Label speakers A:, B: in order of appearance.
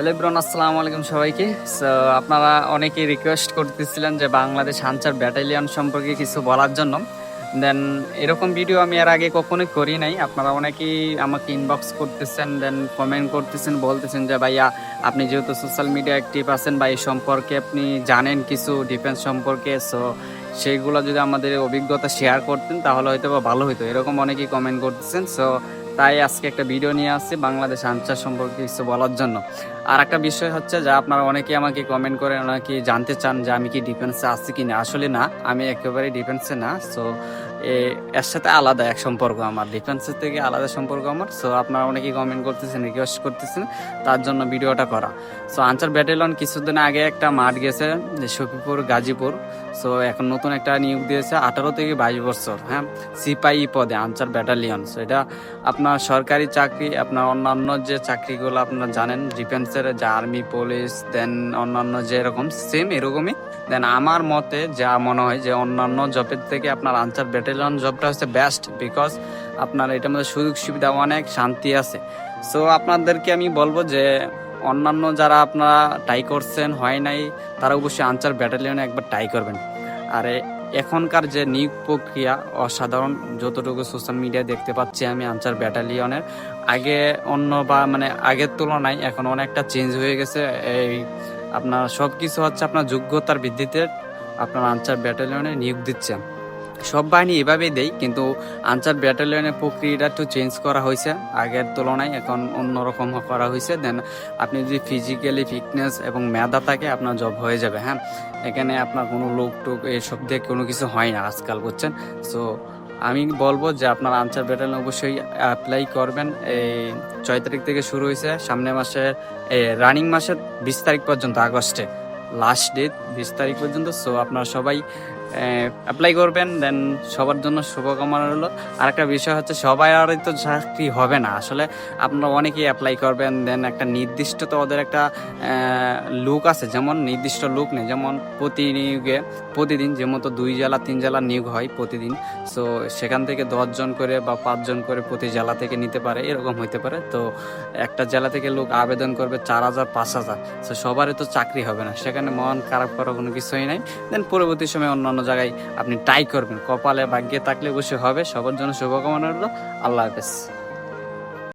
A: Hello ব্রন আসসালামু আলাইকুম সবাইকে। সো আপনারা অনেকেই রিকোয়েস্ট করতেছিলেন যে বাংলাদেশ আনসার ব্যাটালিয়ন সম্পর্কে কিছু বলার জন্য। দেন এরকম ভিডিও আমি এর আগে কখনোই করি নাই। আপনারা অনেকেই আমাকে ইনবক্স করতেছেন দেন কমেন্ট করতেছেন, বলতেছেন যে, ভাইয়া, আপনি যেহেতু সোশ্যাল মিডিয়া অ্যাক্টিভ আছেন বা এই সম্পর্কে আপনি জানেন কিছু ডিফেন্স সম্পর্কে। সো সেইগুলো যদি আমাদের অভিজ্ঞতা শেয়ার করতেন, তাহলে হয়তো বা ভালো হতো এরকম অনেকেই কমেন্ট করতেছেন। সো তাই আজকে একটা ভিডিও নিয়ে আসছি বাংলাদেশ আনসার সম্পর্কে কিছু বলার জন্য। আর একটা বিষয় হচ্ছে যা আপনারা অনেকেই আমাকে কমেন্ট করে অনেকে জানতে চান যে আমি কি ডিফেন্সে আছি কি না আসলে না, আমি একেবারে ডিফেন্সে না সো এর সাথে আলাদা এক সম্পর্ক আমার। ডিফেন্সের থেকে আলাদা সম্পর্ক আমার সো আপনারা অনেকেই কমেন্ট করতেছেন রিকোয়েস্ট করতেছেন, তার জন্য ভিডিওটা করা। সো আনসার ব্যাটালিয়ন কিছুদিন আগে একটা মাঠ গেছে শফিপুর গাজীপুর। সো এখন নতুন একটা নিয়োগ দিয়েছে আঠারো থেকে বাইশ বছর হ্যাঁ? সিপাহি পদে, আনসার ব্যাটালিয়ন। সো এটা আপনার সরকারি চাকরি, আপনার অন্যান্য যে চাকরিগুলো আপনারা জানেন, ডিফেন্সের যে আর্মি, পুলিশ দেন অন্যান্য যে এরকম সেম এরকমই। দেন আমার মতে যা মনে হয় যে অন্যান্য জবের থেকে আপনার আনসার ব্যাটালিয়ন জবটা হচ্ছে বেস্ট বিকজ আপনার এটার মধ্যে সুযোগ সুবিধা অনেক, শান্তি আছে। সো আপনাদেরকে আমি বলব যে অন্যান্য যারা আপনারা ট্রাই করছেন, হয় নাই, তারা অবশ্যই আনসার ব্যাটালিয়নে একবার ট্রাই করবেন। আর এখনকার যে নিয়োগ প্রক্রিয়া, অসাধারণ যতটুকু সোশ্যাল মিডিয়া দেখতে পাচ্ছি আমি আনসার ব্যাটালিয়নের আগে অন্য বা মানে আগের তুলনায় এখন অনেকটা চেঞ্জ হয়ে গেছে। এই আপনার সব কিছু হচ্ছে আপনার যোগ্যতার ভিত্তিতে আপনার আনসার ব্যাটালিয়নে নিয়োগ দিচ্ছে সব বাহিনী এভাবেই দেয়, কিন্তু আনসার ব্যাটালিয়নের প্রক্রিয়াটা একটু চেঞ্জ করা হয়েছে। আগের তুলনায় এখন অন্যরকম করা হয়েছে। দেন আপনি যদি ফিজিক্যালি ফিটনেস এবং মেধা থাকে, আপনার জব হয়ে যাবে হ্যাঁ? এখানে আপনার কোনো লোক টোক এইসব দিয়ে কোনো কিছু হয় না আজকাল, বুঝছেন? সো আমি বলব যে আপনার আনসার ব্যাটালিয়ন অবশ্যই অ্যাপ্লাই করবেন। এই ছয় তারিখ থেকে শুরু হয়েছে, সামনের মাসে রানিং মাসের বিশ তারিখ পর্যন্ত, আগস্টে। লাস্ট ডেট বিশ তারিখ পর্যন্ত। সো আপনারা সবাই অ্যাপ্লাই করবেন দেন সবার জন্য শুভকামনা রইল। আর একটা বিষয় হচ্ছে, সবাই আর তো চাকরি হবে না। আসলে আপনারা অনেকেই অ্যাপ্লাই করবেন দেন একটা নির্দিষ্ট তো ওদের একটা লুক আছে। যেমন নির্দিষ্ট লুক নেই, যেমন প্রতি নিয়োগে প্রতিদিন যেমন তো দুই জেলা তিন জেলা নিয়োগ হয় প্রতিদিন। সো সেখান থেকে দশজন করে বা পাঁচজন করে প্রতি জেলা থেকে নিতে পারে, এরকম হইতে পারে। তো একটা জেলা থেকে লোক আবেদন করবে চার হাজার, পাঁচ হাজার। তো সবারই তো চাকরি হবে না। সেখানে মন খারাপ করার কোনো কিছুই নাই। দেন পরবর্তী সময় অন্যান্য জায়গায় আপনি ট্রাই করবেন। কপালে ভাগ্যে থাকলে অবশ্যই হবে। সবার জন্য শুভকামনা রইল। আল্লাহ হাফেজ।